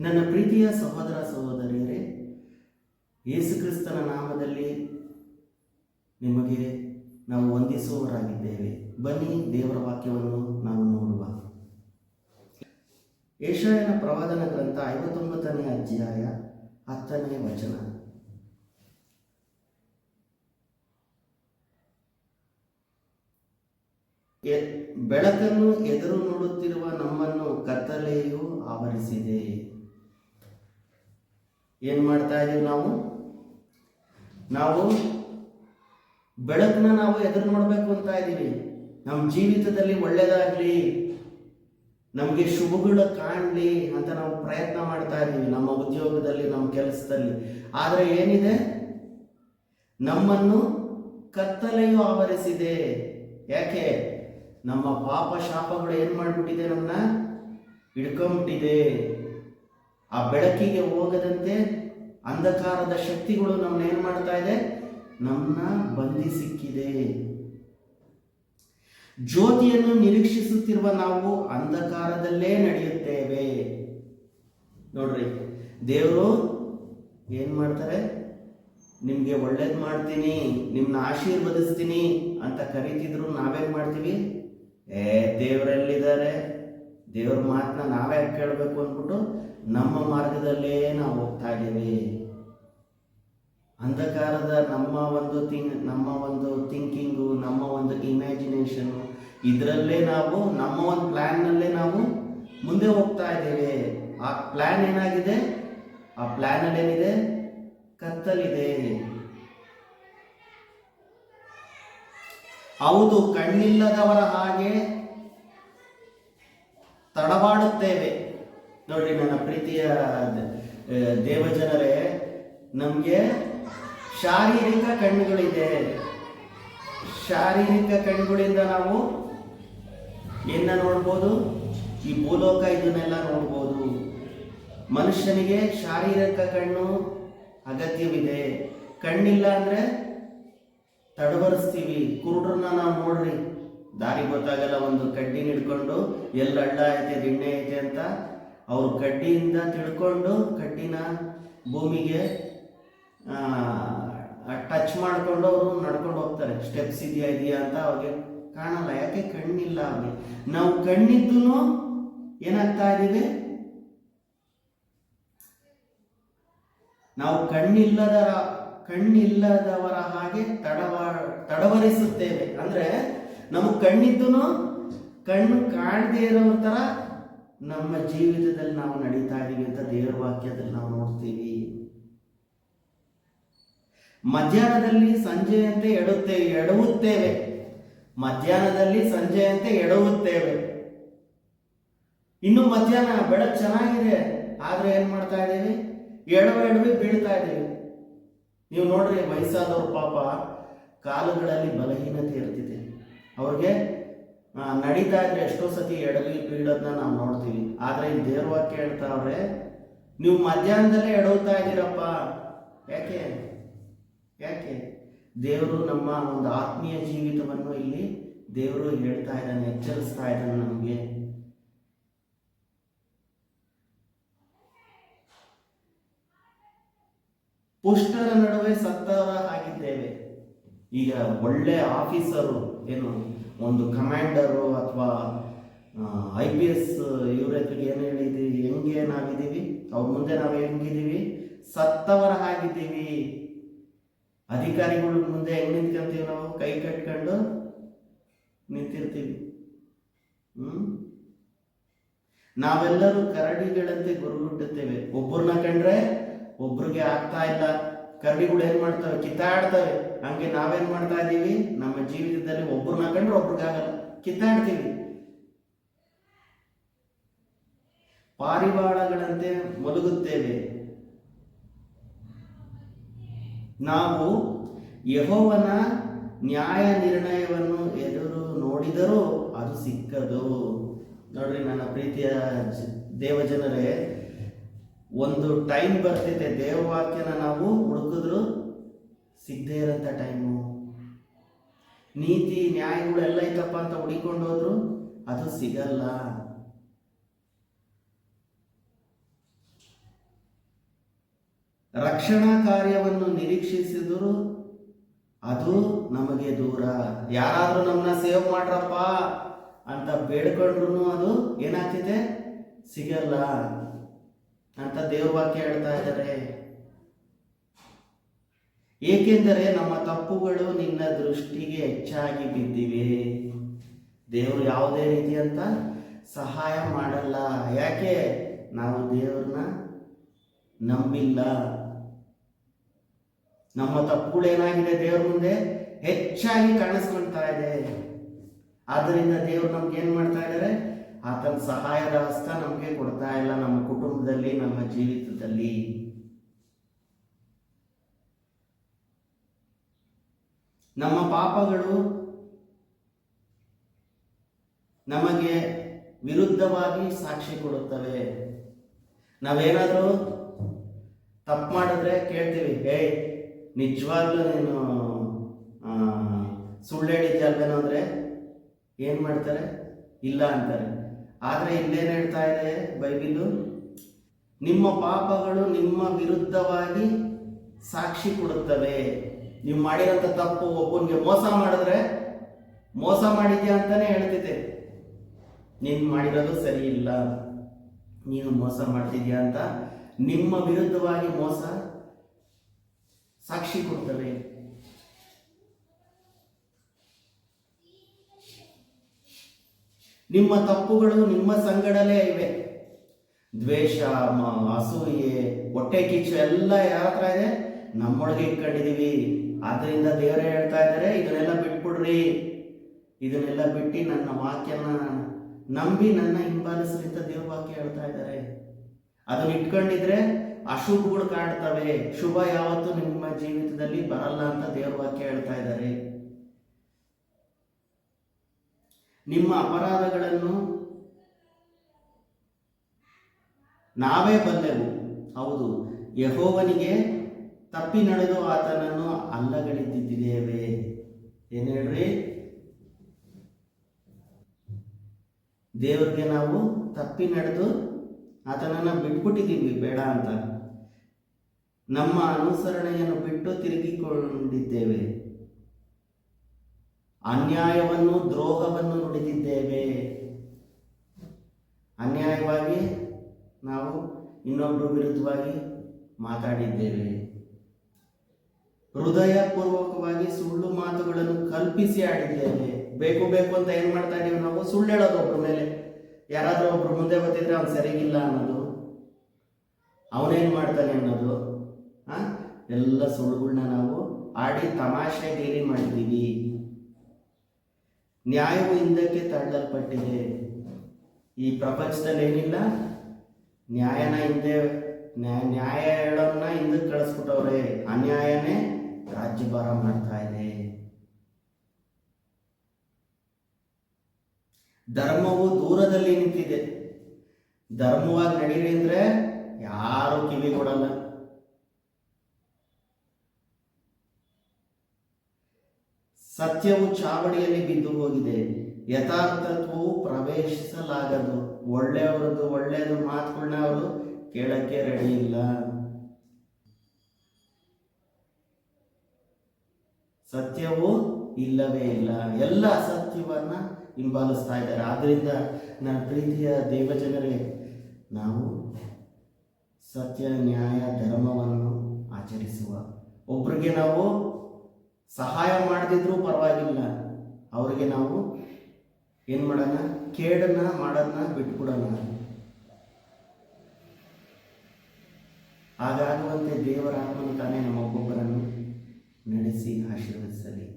ನನ್ನ ಪ್ರೀತಿಯ ಸಹೋದರ ಸಹೋದರಿಯರೇ ಯೇಸುಕ್ರಿಸ್ತನ ನಾಮದಲ್ಲಿ ನಿಮಗೆ ನಾವು ವಂದಿಸುವವರಾಗಿದ್ದೇವೆ. ಬನ್ನಿ, ದೇವರ ವಾಕ್ಯವನ್ನು ನಾವು ನೋಡುವ. ಏಷಾಯನ ಪ್ರವಾದನ ಗ್ರಂಥ ಐವತ್ತೊಂಬತ್ತನೇ ಅಧ್ಯಾಯ ಹತ್ತನೇ ವಚನ. ಬೆಳಕನ್ನು ಎದುರು ನೋಡುತ್ತಿರುವ ನಮ್ಮನ್ನು ಕತ್ತಲೆಯು ಆವರಿಸಿದೆ. ಏನ್ ಮಾಡ್ತಾ ಇದೀವಿ ನಾವು? ನಾವು ಬೆಳಕನ್ನ ನಾವು ಎದುರು ನೋಡ್ಬೇಕು ಅಂತ ಇದ್ದೀವಿ ನಮ್ಮ ಜೀವಿತದಲ್ಲಿ ಒಳ್ಳೇದಾಗ್ಲಿ, ನಮಗೆ ಶುಭಗಳು ಕಾಣಲಿ ಅಂತ ನಾವು ಪ್ರಯತ್ನ ಮಾಡ್ತಾ ಇದ್ದೀವಿ ನಮ್ಮ ಉದ್ಯೋಗದಲ್ಲಿ, ನಮ್ಮ ಕೆಲಸದಲ್ಲಿ. ಆದರೆ ಏನಿದೆ? ನಮ್ಮನ್ನು ಕತ್ತಲೆಯು ಆವರಿಸಿದೆ. ಯಾಕೆ? ನಮ್ಮ ಪಾಪ ಶಾಪಗಳು ಏನು ಮಾಡ್ಬಿಟ್ಟಿದೆ ನಮ್ಮನ್ನ ಹಿಡ್ಕೊಂಬಿಟ್ಟಿದೆ ಆ ಬೆಳಕಿಗೆ ಹೋಗದಂತೆ ಅಂಧಕಾರದ ಶಕ್ತಿಗಳು ನಮ್ಮನ್ನ ಏನ್ ಮಾಡ್ತಾ ಇದೆ? ನಮ್ಮನ್ನ ಬಂಧಿಸಿಕ್ಕಿದೆ ಜ್ಯೋತಿಯನ್ನು ನಿರೀಕ್ಷಿಸುತ್ತಿರುವ ನಾವು ಅಂಧಕಾರದಲ್ಲೇ ನಡೆಯುತ್ತೇವೆ. ನೋಡ್ರಿ, ದೇವರು ಏನ್ ಮಾಡ್ತಾರೆ? ನಿಮ್ಗೆ ಒಳ್ಳೇದ್ ಮಾಡ್ತೀನಿ, ನಿಮ್ನ ಆಶೀರ್ವದಿಸ್ತೀನಿ ಅಂತ ಕರಿತಿದ್ರು ನಾವೇನ್ ಮಾಡ್ತೀವಿ? ಏ, ದೇವರೆಲ್ಲಿದ್ದಾರೆ? ದೇವ್ರ ಮಾತನ್ನ ನಾವೇ ಕೇಳಬೇಕು ನಮ್ಮ ಮಾರ್ಗದಲ್ಲೇ ನಾವು ಹೋಗ್ತಾ ಇದ್ದೀವಿ. ಅಂಧಕಾರದ ನಮ್ಮ ಒಂದು ಥಿಂಗ್, ನಮ್ಮ ಒಂದು ಥಿಂಕಿಂಗು ನಮ್ಮ ಒಂದು ಇಮ್ಯಾಜಿನೇಷನು ಇದರಲ್ಲೇ ನಾವು, ನಮ್ಮ ಒಂದು ಪ್ಲ್ಯಾನ್ನಲ್ಲೇ ನಾವು ಮುಂದೆ ಹೋಗ್ತಾ ಇದ್ದೇವೆ. ಆ ಪ್ಲ್ಯಾನ್ ಏನಾಗಿದೆ? ಆ ಪ್ಲ್ಯಾನಲ್ಲಿ ಏನಿದೆ ಕತ್ತಲಿದೆ. ಹೌದು, ಕಣ್ಣಿಲ್ಲದವರ ಹಾಗೆ ತಡವಾಡುತ್ತೇವೆ. ನೋಡ್ರಿ ನನ್ನ ಪ್ರೀತಿಯ ದೇವಜನರೇ, ನಮಗೆ ಶಾರೀರಿಕ ಕಣ್ಣುಗಳಿದೆ. ಶಾರೀರಿಕ ಕಣ್ಣುಗಳಿಂದ ನಾವು ಏನ ನೋಡ್ಬೋದು? ಈ ಭೂಲೋಕ ಇದನ್ನೆಲ್ಲ ನೋಡ್ಬೋದು. ಮನುಷ್ಯನಿಗೆ ಶಾರೀರಿಕ ಕಣ್ಣು ಅಗತ್ಯವಿದೆ. ಕಣ್ಣಿಲ್ಲ ಅಂದ್ರೆ ತಡವರಿಸ್ತೀವಿ. ಕುರುಡ್ರನ್ನ ನಾವು ನೋಡ್ರಿ. ದಾರಿ ಗೊತ್ತಾಗಲ್ಲ, ಒಂದು ಕಡ್ಡಿ ಹಿಡ್ಕೊಂಡು ಎಲ್ಲ ಅಡ್ಡ ಐತೆ ದಿಣ್ಣೆ ಐತೆ ಅಂತ. ಅವ್ರು ಕಡ್ಡಿಯಿಂದ ತಿಳ್ಕೊಂಡು ಕಡ್ಡಿನ ಭೂಮಿಗೆ ಟಚ್ ಮಾಡ್ಕೊಂಡು ಅವರು ನಡ್ಕೊಂಡು ಹೋಗ್ತಾರೆ. ಸ್ಟೆಪ್ಸ್ ಇದೆಯಾ ಇದೆಯಾ ಅಂತ ಅವ್ರಿಗೆ ಕಾಣಲ್ಲ. ಯಾಕೆ ಕಣ್ಣಿಲ್ಲ ಅವ್ರಿಗೆ? ನಾವು ಕಣ್ಣಿದ್ದು ಏನಾಗ್ತಾ ಇದ್ದೀವಿ? ನಾವು ಕಣ್ಣಿಲ್ಲದರ, ಕಣ್ಣಿಲ್ಲದವರ ಹಾಗೆ ತಡವ, ತಡವರಿಸುತ್ತೇವೆ. ಅಂದ್ರೆ, ನಮಗೆ ಕಣ್ಣಿದ್ದು ಕಣ್ಣು ಕಾಣದೇ ಇರೋ ಥರ ನಮ್ಮ ಜೀವಿತದಲ್ಲಿ ನಾವು ನಡೀತಾ ಇದ್ದೀವಿ ಅಂತ ದೇವರ ವಾಕ್ಯದಲ್ಲಿ ನಾವು ನೋಡ್ತೀವಿ. ಮಧ್ಯಾಹ್ನದಲ್ಲಿ ಸಂಜೆಯಂತೆ ಎಡುತ್ತೇವೆ ಎಡವುತ್ತೇವೆ. ಮಧ್ಯಾಹ್ನದಲ್ಲಿ ಸಂಜೆಯಂತೆ ಎಡವುತ್ತೇವೆ. ಇನ್ನು ಮಧ್ಯಾಹ್ನ ಬೆಳಕು ಚೆನ್ನಾಗಿದೆ, ಆದ್ರೆ ಏನ್ ಮಾಡ್ತಾ ಇದ್ದೀವಿ ಎಡವ, ಎಡವಿ ಬೀಳ್ತಾ ಇದ್ದೀವಿ ನೀವು ನೋಡ್ರಿ ವಯಸ್ಸಾದವ್ರ ಪಾಪ ಕಾಲುಗಳಲ್ಲಿ ಬಲಹೀನತೆ ಇರ್ತಿದೆ. ಅವ್ರಿಗೆ ನಡೀತಾ ಇದ್ರೆ ಎಷ್ಟೋ ಸತಿ ಎಡವಿ ಬೀಳೋದನ್ನ ನಾವು ನೋಡ್ತೀವಿ. ಆದರೆ ಈ ದೇವ್ರ ವಾಕ್ಯ ಹೇಳ್ತಾವ್ರೆ ನೀವು ಮಧ್ಯಾಹ್ನದಲ್ಲೇ ಎಡವ್ತಾ ಇದ್ದೀರಪ್ಪ. ಯಾಕೆ? ಯಾಕೆ? ದೇವರು ನಮ್ಮ ಒಂದು ಆತ್ಮೀಯ ಜೀವಿತವನ್ನು ಇಲ್ಲಿ ದೇವರು ಹೇಳ್ತಾ ಇದ್ದಾನೆ, ಎಚ್ಚರಿಸ್ತಾ ಇದ್ದಾನೆ ನಮಗೆ. ಪುಷ್ಟರ ನಡುವೆ ಸತ್ತವರ ಆಗಿದ್ದೇವೆ ಈಗ ಒಳ್ಳೆ ಆಫೀಸರು ಏನು ಒಂದು ಕಮಾಂಡರು ಅಥವಾ ಐ ಪಿ ಎಸ್ ಇವ್ರ ಏನು ಹೇಳಿದ್ದೀವಿ ಹೆಂಗೆ ನಾವಿದ್ದೀವಿ ಅವ್ರ ಮುಂದೆ ನಾವು ಹೆಂಗಿದ್ದೀವಿ? ಸತ್ತವರ ಆಗಿದ್ದೀವಿ ಅಧಿಕಾರಿಗಳ ಮುಂದೆ ಹೆಂಗೆ ನಿಂತ್ಕೊಂತೀವಿ ನಾವು? ಕೈ ಕಟ್ಕೊಂಡು ನಿಂತಿರ್ತೀವಿ. ಹ್ಞೂ ನಾವೆಲ್ಲರೂ ಕರಡಿಗಳಂತೆ ಗುರುಗುಟ್ಟುತ್ತೇವೆ. ಒಬ್ಬರನ್ನ ಕಂಡ್ರೆ ಒಬ್ರಿಗೆ ಆಗ್ತಾ ಇಲ್ಲ. ಕರಡಿಗಳು ಏನು ಮಾಡ್ತವೆ? ಕಿತ್ತಾಡ್ತವೆ. ಹಂಗೆ ನಾವೇನ್ ಮಾಡ್ತಾ ಇದ್ದೀವಿ? ನಮ್ಮ ಜೀವಿತದಲ್ಲಿ ಒಬ್ಬರನ್ನ ಕಂಡ್ರೆ ಒಬ್ರಿಗಾಗಲ್ಲ ಕಿತ್ತಾಡ್ತೀವಿ. ಪಾರಿವಾಳಗಳಂತೆ ಮಲಗುತ್ತೇವೆ. ನಾವು ಯಹೋವನ ನ್ಯಾಯ ನಿರ್ಣಯವನ್ನು ಎದುರು ನೋಡಿದರೂ ಅದು ಸಿಕ್ಕದು. ನೋಡ್ರಿ ನನ್ನ ಪ್ರೀತಿಯ ದೇವಜನರೇ, ಒಂದು ಟೈಮ್ ಬರ್ತಿದೆ. ದೇವವಾಕ್ಯನ ನಾವು ಹುಡುಕಿದ್ರು ಸಿಗದೇ ಇರೋಂಥ ಟೈಮು ನೀತಿ, ನ್ಯಾಯಗಳೆಲ್ಲ ಐತಪ್ಪ ಅಂತ ಹುಡಿಕೊಂಡು ಹೋದ್ರು, ಅದು ಸಿಗಲ್ಲ. ರಕ್ಷಣಾ ಕಾರ್ಯವನ್ನು ನಿರೀಕ್ಷಿಸಿದ್ರು, ಅದು ನಮಗೆ ದೂರ. ಯಾರಾದರೂ ನಮ್ಮನ್ನ ಸೇವ್ ಮಾಡ್ರಪ್ಪ ಅಂತ ಬೇಡ್ಕೊಂಡ್ರು ಅದು ಏನಾಗ್ತಿದೆ? ಸಿಗಲ್ಲ. ಅಂತ ದೇವ್ರ ವಾಕ್ಯ ಹೇಳ್ತಾ ಇದ್ದಾರೆ. ಏಕೆಂದರೆ ನಮ್ಮ ತಪ್ಪುಗಳು ನಿನ್ನ ದೃಷ್ಟಿಗೆ ಹೆಚ್ಚಾಗಿ ಬಿದ್ದಿವೆ. ದೇವರು ಯಾವುದೇ ರೀತಿಯಂತ ಸಹಾಯ ಮಾಡಲ್ಲ. ಯಾಕೆ? ನಾವು ದೇವ್ರನ್ನ ನಂಬಿಲ್ಲ. ನಮ್ಮ ತಪ್ಪುಗಳೇನಾಗಿದೆ ದೇವ್ರ ಮುಂದೆ? ಹೆಚ್ಚಾಗಿ ಕಾಣಿಸ್ಕೊಳ್ತಾ ಇದೆ. ಆದ್ದರಿಂದ ದೇವ್ರು ನಮ್ಗೆ ಏನ್ ಮಾಡ್ತಾ ಇದ್ದಾರೆ? ಆತನ ಸಹಾಯದ ಹಸ್ತ ನಮಗೆ ಕೊಡ್ತಾ ಇಲ್ಲ ನಮ್ಮ ಕುಟುಂಬದಲ್ಲಿ, ನಮ್ಮ ಜೀವಿತದಲ್ಲಿ. ನಮ್ಮ ಪಾಪಗಳು ನಮಗೆ ವಿರುದ್ಧವಾಗಿ ಸಾಕ್ಷಿ ಕೊಡುತ್ತವೆ. ನಾವೇನಾದರೂ ತಪ್ಪು ಮಾಡಿದ್ರೆ ಕೇಳ್ತೀವಿ ಹೇ ನಿಜವಾಗ್ಲೂ ನೀನು ಸುಳ್ಳು ಹೇಳಿದ್ಯಲ್ವೇನೋ ಅಂದರೆ, ಏನು ಮಾಡ್ತಾರೆ? ಇಲ್ಲ ಅಂತಾರೆ. ಆದರೆ ಇಲ್ಲೇನು ಹೇಳ್ತಾ ಇದೆ ಬೈಬಿಲು? ನಿಮ್ಮ ಪಾಪಗಳು ನಿಮ್ಮ ವಿರುದ್ಧವಾಗಿ ಸಾಕ್ಷಿ ಕೊಡುತ್ತವೆ. ನೀವು ಮಾಡಿರೋಂಥ ತಪ್ಪು ಒಬ್ಬನಿಗೆ ಮೋಸ ಮಾಡಿದ್ರೆ ಮೋಸ ಮಾಡಿದ್ಯಾ ಅಂತಾನೆ ಹೇಳ್ತಿದ್ದೆ. ನೀನು ಮಾಡಿರೋದು ಸರಿ ಇಲ್ಲ ನೀನು ಮೋಸ ಮಾಡ್ತಿದ್ಯಾ ಅಂತ ನಿಮ್ಮ ವಿರುದ್ಧವಾಗಿ ಮೋಸ ಸಾಕ್ಷಿ ಕೊಡ್ತವೆ. ನಿಮ್ಮ ತಪ್ಪುಗಳು ನಿಮ್ಮ ಸಂಗಡಲೇ ಇವೆ. ದ್ವೇಷ ಅಸೂಯೆ, ಹೊಟ್ಟೆ ಕಿಚ್ಚು, ಎಲ್ಲ ಯಾರ ಹತ್ರ ಇದೆ? ನಮ್ಮೊಳಗೆ ಇಟ್ಕೊಂಡಿದ್ದೀವಿ. ಆದ್ರಿಂದ ದೇವರೇ ಹೇಳ್ತಾ ಇದ್ದಾರೆ, ಇದನ್ನೆಲ್ಲ ಬಿಟ್ಬಿಡ್ರಿ. ಇದನ್ನೆಲ್ಲ ಬಿಟ್ಟು ನನ್ನ ವಾಕ್ಯನ ನಂಬಿ ನನ್ನ ಹಿಂಬಾಲಿಸ್ರಿ ಅಂತ ದೇವ್ರ ವಾಕ್ಯ ಹೇಳ್ತಾ ಇದ್ದಾರೆ. ಅದನ್ನ ಇಟ್ಕೊಂಡಿದ್ರೆ ಅಶುಭಗಳು ಕಾಣ್ತವೆ. ಶುಭ ಯಾವತ್ತೂ ನಿಮ್ಮ ಜೀವಿತದಲ್ಲಿ ಬರಲ್ಲ ಅಂತ ದೇವ್ರ ವಾಕ್ಯ ಹೇಳ್ತಾ ಇದ್ದಾರೆ. ನಿಮ್ಮ ಅಪರಾಧಗಳನ್ನು ನಾವೇ ಬಲ್ಲೆವು. ಹೌದು, ಯಹೋವನಿಗೆ ತಪ್ಪಿ ನಡೆದು ಆತನನ್ನು ಅಲ್ಲಗಳಿದ್ದಿದ್ದೇವೆ ಏನ್ ಹೇಳ್ರಿ? ದೇವ್ರಿಗೆ ನಾವು ತಪ್ಪಿ ನಡೆದು ಆತನನ್ನು ಬಿಟ್ಬಿಟ್ಟಿದ್ದೀವಿ, ಬೇಡ ಅಂತ. ನಮ್ಮ ಅನುಸರಣೆಯನ್ನು ಬಿಟ್ಟು ತಿರುಗಿಕೊಂಡಿದ್ದೇವೆ. ಅನ್ಯಾಯವನ್ನು, ದ್ರೋಹವನ್ನು ನುಡಿದಿದ್ದೇವೆ. ಅನ್ಯಾಯವಾಗಿ ನಾವು ಇನ್ನೊಬ್ಬರ ವಿರುದ್ಧವಾಗಿ ಮಾತಾಡಿದ್ದೇವೆ. ಹೃದಯಪೂರ್ವಕವಾಗಿ ಸುಳ್ಳು ಮಾತುಗಳನ್ನು ಕಲ್ಪಿಸಿ ಆಡಿದ್ದೇವೆ ಬೇಕು ಬೇಕು ಅಂತ ಏನು ಮಾಡ್ತಾ ಇದೀವಿ ನಾವು? ಸುಳ್ಳು ಹೇಳೋದು ಒಬ್ಬರ ಮೇಲೆ. ಯಾರಾದರೂ ಒಬ್ರು ಮುಂದೆ ಗೊತ್ತಿದ್ರೆ ಅವ್ನು ಸರಿಗಿಲ್ಲ ಅನ್ನೋದು. ಅವನೇನ್ ಮಾಡ್ತಾನೆ ಅನ್ನೋದು? ಆ? ಎಲ್ಲ ಸುಳ್ಳುಗಳನ್ನ ನಾವು ಆಡಿ ತಮಾಷೆ ತಮಾಷೆಗೇರಿ ಮಾಡಿದ್ದೀವಿ ನ್ಯಾಯವು ಹಿಂದಕ್ಕೆ ತಳ್ಳಲ್ಪಟ್ಟಿದೆ. ಈ ಪ್ರಪಂಚದಲ್ಲಿ ಏನಿಲ್ಲ? ನ್ಯಾಯನ ಹಿಂದೆ ನ್ಯಾಯ ಹೇಳೋನ್ನ ಹಿಂದಕ್ಕೆ ಕಳಿಸ್ಬಿಟ್ಟವ್ರೆ ಅನ್ಯಾಯನೇ ರಾಜ್ಯಭಾರ ಮಾಡ್ತಾ ಇದೆ. ಧರ್ಮವು ದೂರದಲ್ಲಿ ನಿಂತಿದೆ. ಧರ್ಮವಾಗಿ ನಡೀರಿ ಅಂದ್ರೆ ಯಾರು ಕಿವಿ ಕೊಡಲ್ಲ. ಸತ್ಯವು ಚಾವಡಿಯಲ್ಲಿ ಬಿದ್ದು ಹೋಗಿದೆ. ಯಥಾರ್ಥತ್ವವು ಪ್ರವೇಶಿಸಲಾಗದು. ಒಳ್ಳೆಯವರದ್ದು ಒಳ್ಳೆಯದು ಮಾತುಗಳನ್ನ ಅವರು ಕೇಳಕ್ಕೆ ರೆಡಿ ಇಲ್ಲ. ಸತ್ಯವು ಇಲ್ಲವೇ ಇಲ್ಲ. ಎಲ್ಲ ಅಸತ್ಯವನ್ನ ಹಿಂಬಾಲಿಸ್ತಾ ಇದ್ದಾರೆ. ಆದ್ದರಿಂದ ನನ್ನ ಪ್ರೀತಿಯ ದೇವಜನರೇ, ನಾವು ಸತ್ಯ, ನ್ಯಾಯ, ಧರ್ಮವನ್ನು ಆಚರಿಸುವ ಒಬ್ರಿಗೆ ನಾವು ಸಹಾಯ ಮಾಡದಿದ್ರೂ ಪರವಾಗಿಲ್ಲ. ಅವರಿಗೆ ನಾವು ಏನು ಮಾಡೋಣ? ಕೇಡನ್ನ ಮಾಡೋದನ್ನ ಬಿಟ್ಬಿಡೋಣ. ಹಾಗಾಗುವಂತೆ ದೇವರ ಆತ್ಮನು ತಾನೇ ನಮ್ಮ ಒಬ್ಬೊಬ್ಬರನ್ನು ನಡೆಸಿ ಆಶೀರ್ವದಿಸಲಿ.